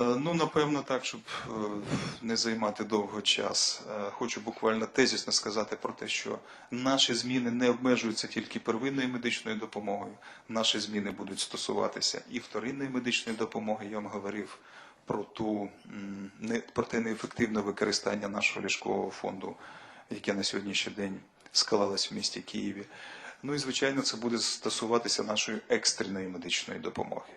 Е, Ну, напевно, так, щоб е, не займати довго час. Е, Хочу буквально тезісно сказати про те, що наші зміни не обмежуються тільки первинною медичною допомогою. Наші зміни будуть стосуватися і вторинної медичної допомоги. Я вам говорив про ту про те неефективне використання нашого ліжкового фонду, яке на сьогоднішній день склалось в місті Києві. Ну і звичайно, це буде стосуватися нашої екстреної медичної допомоги.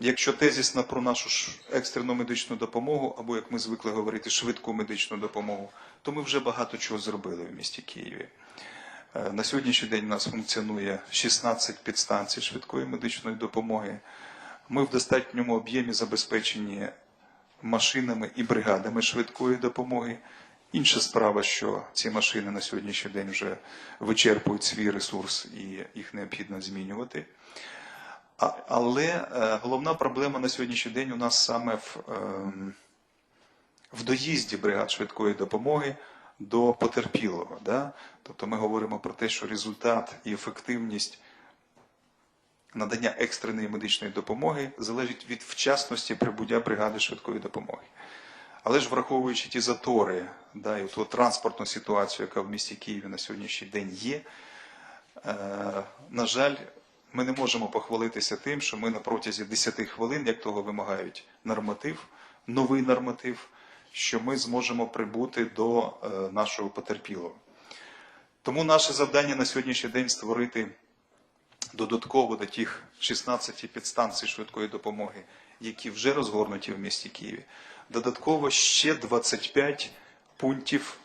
Якщо тезісно про нашу ж екстрену медичну допомогу, або як ми звикли говорити, швидку медичну допомогу, то ми вже багато чого зробили в місті Києві. Е, На сьогоднішній день у нас функціонує 16 підстанцій швидкої медичної допомоги. Ми в достатньому об'ємі забезпечені машинами і бригадами швидкої допомоги. Інша справа, що ці машини на сьогоднішній день вже вичерпують свій ресурс і їх необхідно змінювати. Але е, головна проблема на сьогоднішній день у нас саме в, ем, в доїзді бригад швидкої допомоги до потерпілого. Да? Тобто ми говоримо про те, що результат і ефективність надання екстреної медичної допомоги залежить від вчасності прибуття бригади швидкої допомоги. Але ж враховуючи ті затори, да, і ту транспортну ситуацію, яка в місті Києві на сьогоднішній день є, е, на жаль, ми не можемо похвалитися тим, що ми на протязі 10 хвилин, як того вимагають норматив, новий норматив, що ми зможемо прибути до е, нашого потерпілого. Тому наше завдання на сьогоднішній день створити додатково до тих 16 підстанцій швидкої допомоги, які вже розгорнуті в місті Києві, додатково ще 25 пунктів,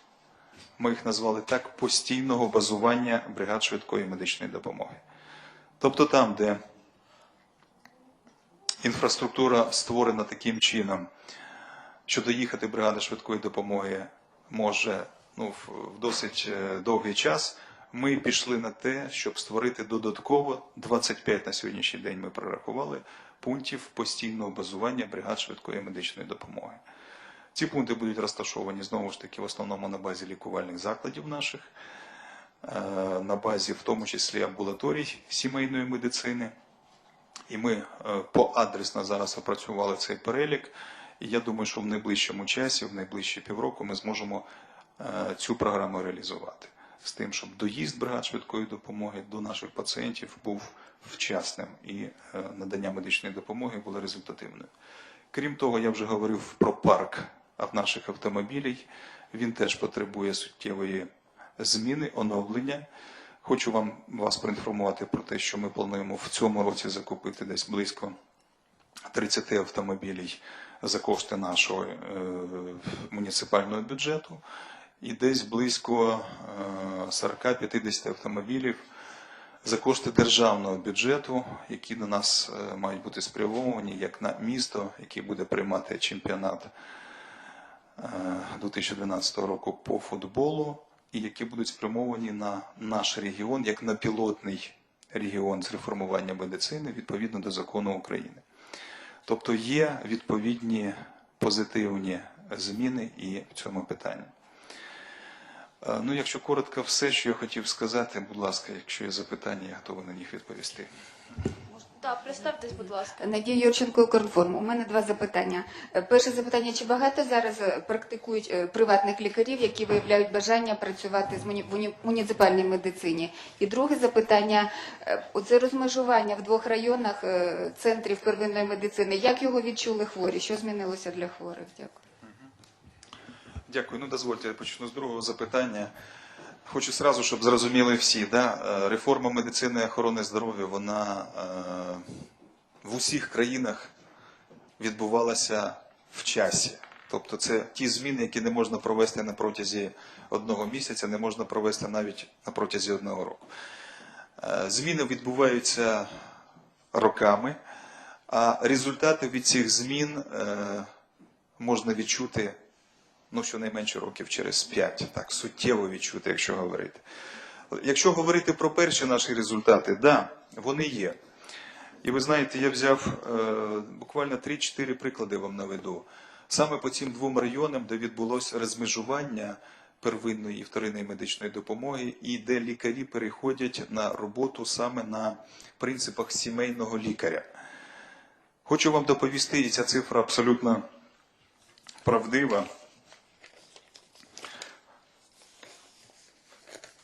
ми їх назвали так, постійного базування бригад швидкої медичної допомоги. Тобто там, де інфраструктура створена таким чином, що доїхати бригада швидкої допомоги може ну, в досить е, довгий час, ми пішли на те, щоб створити додатково 25 на сьогоднішній день ми прорахували пунктів постійного базування бригад швидкої медичної допомоги. Ці пункти будуть розташовані знову ж таки в основному на базі лікувальних закладів наших, на базі в тому числі амбулаторій сімейної медицини. І ми е, поадресно зараз опрацювали цей перелік. І я думаю, що в найближчому часі, в найближчі півроку, ми зможемо е, цю програму реалізувати з тим, щоб доїзд бригад швидкої допомоги до наших пацієнтів був вчасним і е, надання медичної допомоги було результативною. Крім того, я вже говорив про парк наших автомобілів. Він теж потребує суттєвої зміни, оновлення. Хочу вам вас проінформувати про те, що ми плануємо в цьому році закупити десь близько 30 автомобілів за кошти нашого е, муніципального бюджету, і десь близько е, 40-50 автомобілів за кошти державного бюджету, які до нас е, мають бути спрямовані як на місто, яке буде приймати чемпіонат е, 2012 року по футболу, і які будуть спрямовані на наш регіон як на пілотний регіон з реформування медицини відповідно до закону України. Тобто є відповідні позитивні зміни і в цьому питанні. Е, Ну, якщо коротко, все, що я хотів сказати, будь ласка, якщо є запитання, я готовий на них відповісти. Так, представтесь, будь ласка. Надія Юрченко, Укрінформ. У мене два запитання. Е, Перше запитання: чи багато зараз е, практикують е, приватних лікарів, які виявляють бажання працювати з муні- в муні- муніципальній медицині? І друге запитання: е, оце розмежування в двох районах е, центрів первинної медицини. Як його відчули хворі? Що змінилося для хворих? Дякую. Дякую. Ну, дозвольте, я почну з другого запитання. Хочу сразу, щоб зрозуміли всі, да? е, реформа медицини і охорони здоров'я, вона е, в усіх країнах відбувалася в часі. Тобто це ті зміни, які не можна провести на протязі одного місяця, не можна провести навіть на протязі одного року. Е, Зміни відбуваються роками, а результати від цих змін е, можна відчути ну, щонайменше років через 5, так, суттєво відчути, якщо говорити. Якщо говорити про перші наші результати, да, вони є. І ви знаєте, я взяв е, буквально 3-4 приклади вам наведу. Саме по цим двом районам, де відбулося розмежування первинної і вторинної медичної допомоги, і де лікарі переходять на роботу саме на принципах сімейного лікаря. Хочу вам доповісти, і ця цифра абсолютно правдива.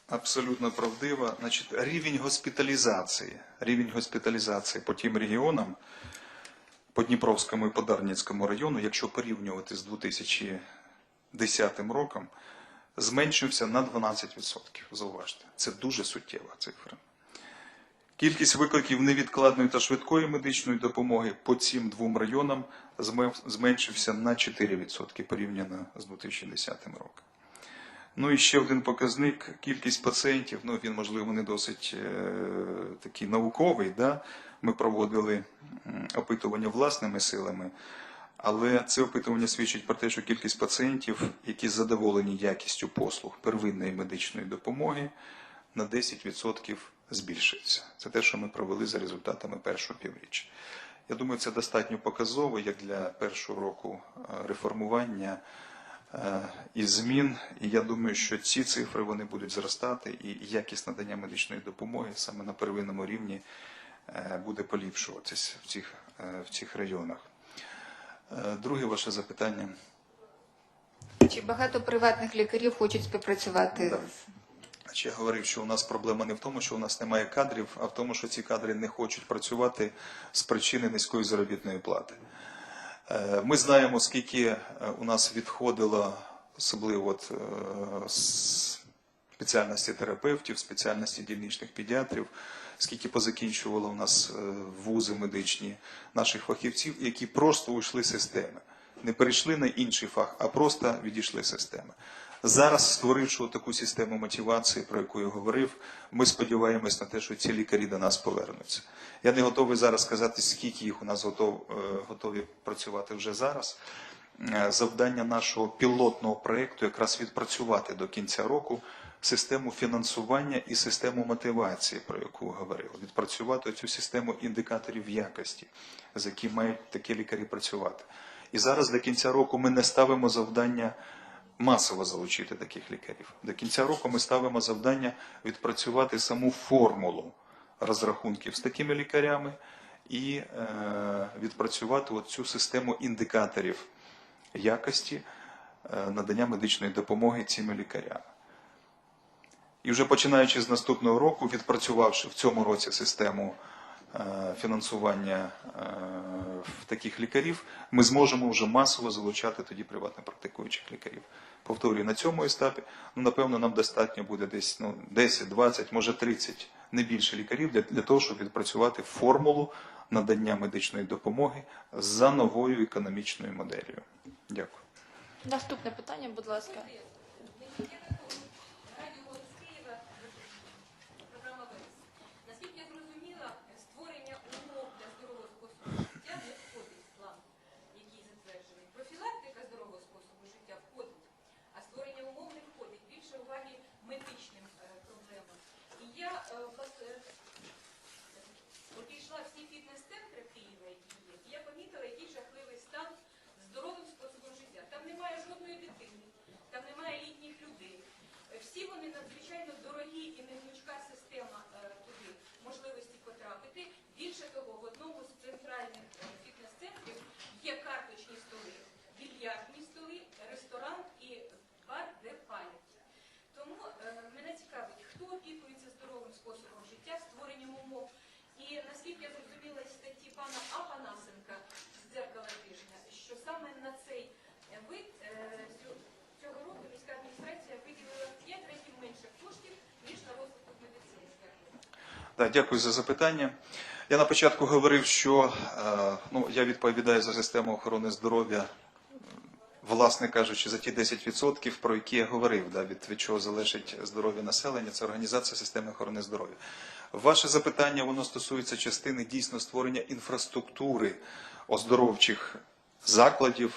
Абсолютно правдива. Значить, рівень госпіталізації, рівень госпіталізації по тим регіонам, по Дніпровському і по Дарницькому району, якщо порівнювати з 2010 роком, зменшився на 12%. Зауважте, це дуже суттєва цифра. Кількість викликів невідкладної та швидкої медичної допомоги по цим двом районам зменшився на 4% порівняно з 2010 роком. Ну і ще один показник кількість пацієнтів. Ну він можливо не досить е, такий науковий. Да? Ми проводили опитування власними силами, але це опитування свідчить про те, що кількість пацієнтів, які задоволені якістю послуг первинної медичної допомоги, на 10% збільшується. Це те, що ми провели за результатами першого півріччя. Я думаю, це достатньо показово як для першого року е, реформування і змін. І я думаю, що ці цифри вони будуть зростати, і якість надання медичної допомоги саме на первинному рівні е, буде поліпшуватися в цих, е, в цих районах. Е, Друге ваше запитання. Чи багато приватних лікарів хочуть співпрацювати з я говорив, що у нас проблема не в тому, що у нас немає кадрів, а в тому, що ці кадри не хочуть працювати з причини низької заробітної плати. Е, Ми знаємо, скільки е, у нас відходило, особливо от, е, з спеціальності терапевтів, спеціальності дільничних педіатрів, скільки позакінчувало у нас вузи медичні наших фахівців, які просто уйшли з системи. Не перейшли на інший фах, а просто відійшли з системи. Зараз, створивши таку систему мотивації, про яку я говорив, ми сподіваємось на те, що ці лікарі до нас повернуться. Я не готовий зараз сказати, скільки їх у нас готов, е, готові працювати вже зараз. Е, Завдання нашого пілотного проєкту якраз відпрацювати до кінця року систему фінансування і систему мотивації, про яку говорив. Відпрацювати цю систему індикаторів якості, з якими мають такі лікарі працювати. І зараз до кінця року ми не ставимо завдання масово залучити таких лікарів. До кінця року ми ставимо завдання відпрацювати саму формулу розрахунків з такими лікарями і е, відпрацювати цю систему індикаторів якості е, надання медичної допомоги цими лікарями. І вже починаючи з наступного року, відпрацювавши в цьому році систему фінансування е, таких лікарів, ми зможемо вже масово залучати тоді приватно практикуючих лікарів. Повторюю, на цьому етапі, ну, напевно, нам достатньо буде десь ну, 10, 20, може 30, не більше лікарів для, для того, щоб відпрацювати формулу надання медичної допомоги за новою економічною моделлю. Дякую. Наступне питання, будь ласка. Програма «Вес». Наскільки я зрозуміла, створення умов для здорового способу життя не входить в план, який затверджений. Профілактика здорового способу життя входить, а створення умов не входить. Більше уваги медичним е, проблемам. І я е, от, е, обійшла всі фітнес-центри Києва, які є, і я помітила, який жахливий стан з здоровим способом життя. Там немає жодної дитини, там немає літніх людей. Е, Всі вони надзвичайно дорогі і негнучка система е, туди можливості потрапити. Більше того, в одному з центральних е, фітнес-центрів є карточні столи, більярдні столи, ресторан і бар, де палять. Тому е, мене цікавить, хто опікується здоровим способом життя, створенням умов. І наскільки я зрозуміла з статті пана Апанасенка з дзеркала тижня, що саме на цей е, вид е, цю- цього року міська адміністрація виділила в 5 разів менше коштів, ніж на розвиток медицини. Дякую. Да, дякую за запитання. Я на початку говорив, що е, ну, я відповідаю за систему охорони здоров'я, власне кажучи, за ті 10%, про які я говорив, да, від, від чого залежить здоров'я населення, це організація системи охорони здоров'я. Ваше запитання воно стосується частини дійсно створення інфраструктури оздоровчих закладів,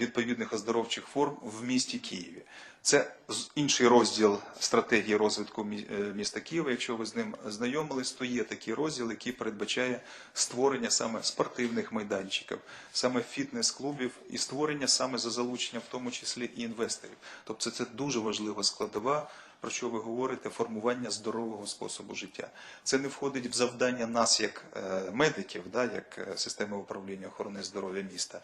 відповідних оздоровчих форм в місті Києві. Це інший розділ стратегії розвитку е, міста Києва. Якщо ви з ним знайомились, то є такий розділ, який передбачає створення саме спортивних майданчиків, саме фітнес-клубів і створення саме за залучення, в тому числі і інвесторів. Тобто це дуже важлива складова про що ви говорите, формування здорового способу життя. Це не входить в завдання нас, як е, медиків, як е, системи управління охорони здоров'я міста.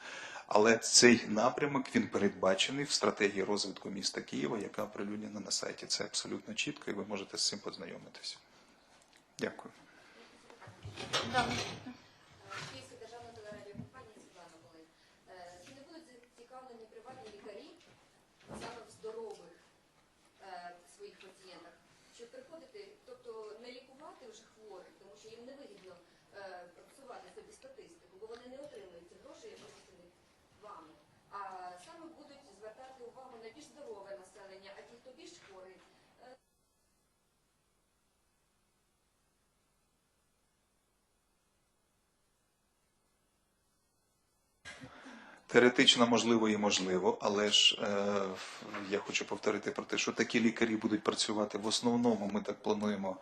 Але цей напрямок він передбачений в стратегії розвитку міста Києва, яка оприлюднена на сайті. Це абсолютно чітко, і ви можете з цим познайомитися. Дякую. Да. Київська державна телерадіокомпанія Світлана Волинь. Е, Чи не будуть зацікавлені приватні лікарі саме в здорових е, своїх пацієнтах, щоб приходити, тобто не лікувати вже хворих, тому що їм невигідно е, працювати собі статистику, бо вони не отримують ці гроші, як виписані вами. А саме будуть звертати увагу на більш здорове населення, а ті, хто більш хворий, е, Теоретично можливо і можливо, але ж е, я хочу повторити про те, що такі лікарі будуть працювати в основному. Ми так плануємо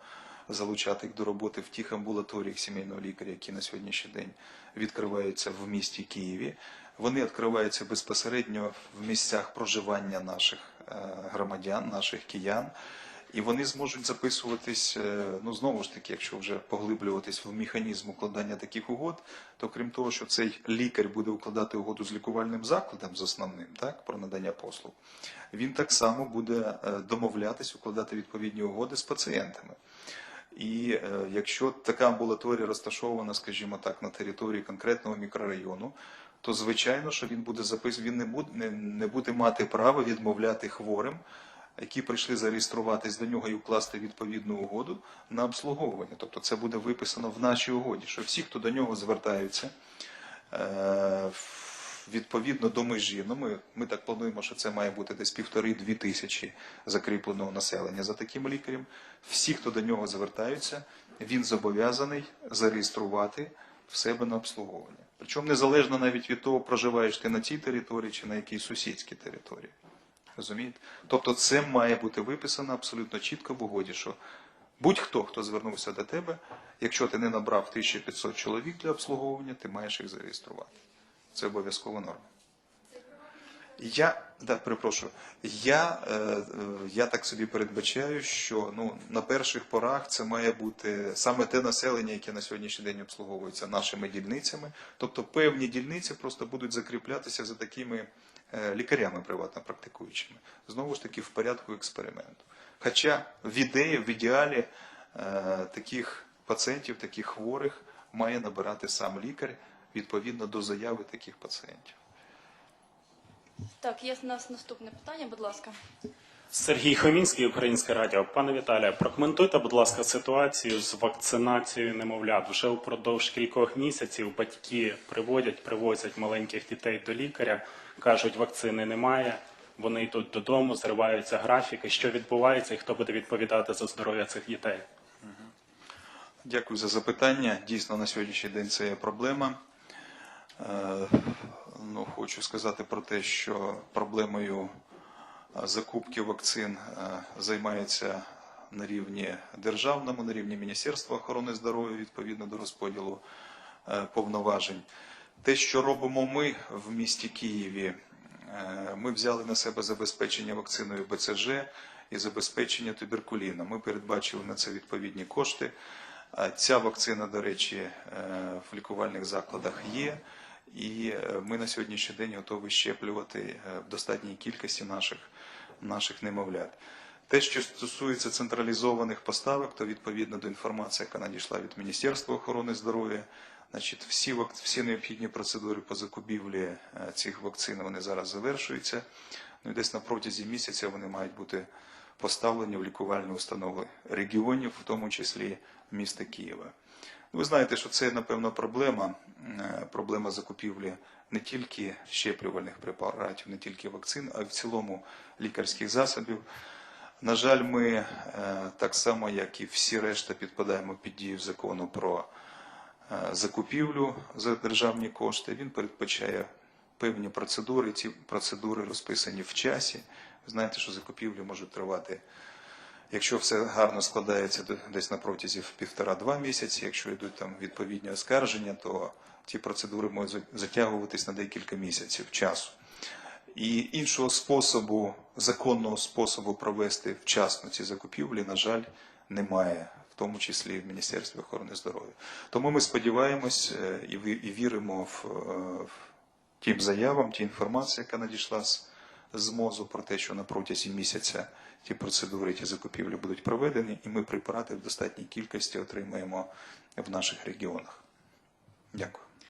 залучати їх до роботи в тих амбулаторіях сімейного лікаря, які на сьогоднішній день відкриваються в місті Києві. Вони відкриваються безпосередньо в місцях проживання наших е, громадян, наших киян. І вони зможуть записуватись, е, ну знову ж таки, якщо вже поглиблюватись в механізм укладання таких угод, то крім того, що цей лікар буде укладати угоду з лікувальним закладом, з основним, так, про надання послуг, він так само буде е, домовлятись, укладати відповідні угоди з пацієнтами. І е, якщо така амбулаторія розташована, скажімо так, на території конкретного мікрорайону, то звичайно, що він буде запис... він не буде, не буде мати права відмовляти хворим, які прийшли зареєструватись до нього і укласти відповідну угоду на обслуговування. Тобто це буде виписано в нашій угоді, що всі, хто до нього звертаються, е, відповідно до межі, ну ми, ми так плануємо, що це має бути десь півтори-дві тисячі закріпленого населення за таким лікарем. Всі, хто до нього звертаються, він зобов'язаний зареєструвати в себе на обслуговування. Причому незалежно навіть від того, проживаєш ти на цій території чи на якій сусідській території. Розумієте? Тобто це має бути виписано абсолютно чітко в угоді, що будь-хто, хто звернувся до тебе, якщо ти не набрав 1500 чоловік для обслуговування, ти маєш їх зареєструвати. Це обов'язкова норма. Я да, перепрошую. Я, е, е, я так собі передбачаю, що ну на перших порах це має бути саме те населення, яке на сьогоднішній день обслуговується нашими дільницями. Тобто певні дільниці просто будуть закріплятися за такими лікарями приватно практикуючими. Знову ж таки, в порядку експерименту. Хоча в ідеї, в ідеалі е, таких пацієнтів, таких хворих має набирати сам лікар відповідно до заяви таких пацієнтів. Так, є в нас наступне питання, будь ласка. Сергій Хомінський, Українське радіо. Пане Віталія, прокоментуйте, будь ласка, ситуацію з вакцинацією немовлят. Вже впродовж кількох місяців батьки приводять, привозять маленьких дітей до лікаря, кажуть, вакцини немає. Вони йдуть додому, зриваються графіки. Що відбувається і хто буде відповідати за здоров'я цих дітей? Дякую за запитання. Дійсно, на сьогоднішній день це є проблема. Е, Ну, хочу сказати про те, що проблемою закупки вакцин е, займається на рівні державному, на рівні Міністерства охорони здоров'я відповідно до розподілу е, повноважень. Те, що робимо ми в місті Києві, е, ми взяли на себе забезпечення вакциною БЦЖ і забезпечення туберкуліном. Ми передбачили на це відповідні кошти. Ця вакцина, до речі, е, в лікувальних закладах є, і е, ми на сьогоднішній день готові щеплювати е, в достатній кількості наших, наших немовлят. Те, що стосується централізованих поставок, то відповідно до інформації, яка надійшла від Міністерства охорони здоров'я, значить, всі, всі необхідні процедури по закупівлі е, цих вакцин вони зараз завершуються. Ну і десь на протязі місяця вони мають бути поставлені в лікувальні установи регіонів, в тому числі міста Києва. Ви знаєте, що це, напевно, проблема, е, проблема закупівлі не тільки щеплювальних препаратів, не тільки вакцин, а й в цілому лікарських засобів. На жаль, ми е, так само, як і всі решта, підпадаємо під дію закону про е, закупівлю за державні кошти. Він передбачає певні процедури. Ці процедури розписані в часі. Ви знаєте, що закупівлі можуть тривати Якщо все гарно складається десь на протязі півтора-два місяці, якщо йдуть там відповідні оскарження, то ті процедури можуть затягуватись на декілька місяців часу. І іншого способу, законного способу провести вчасно ці закупівлі, на жаль, немає, в тому числі в Міністерстві охорони здоров'я. Тому ми сподіваємось е, і віримо в, е, в тим заявам, тій інформації, яка надійшла з МОЗу про те, що на протязі місяця ті процедури, ті закупівлі будуть проведені, і ми препарати в достатній кількості отримаємо в наших регіонах. Дякую.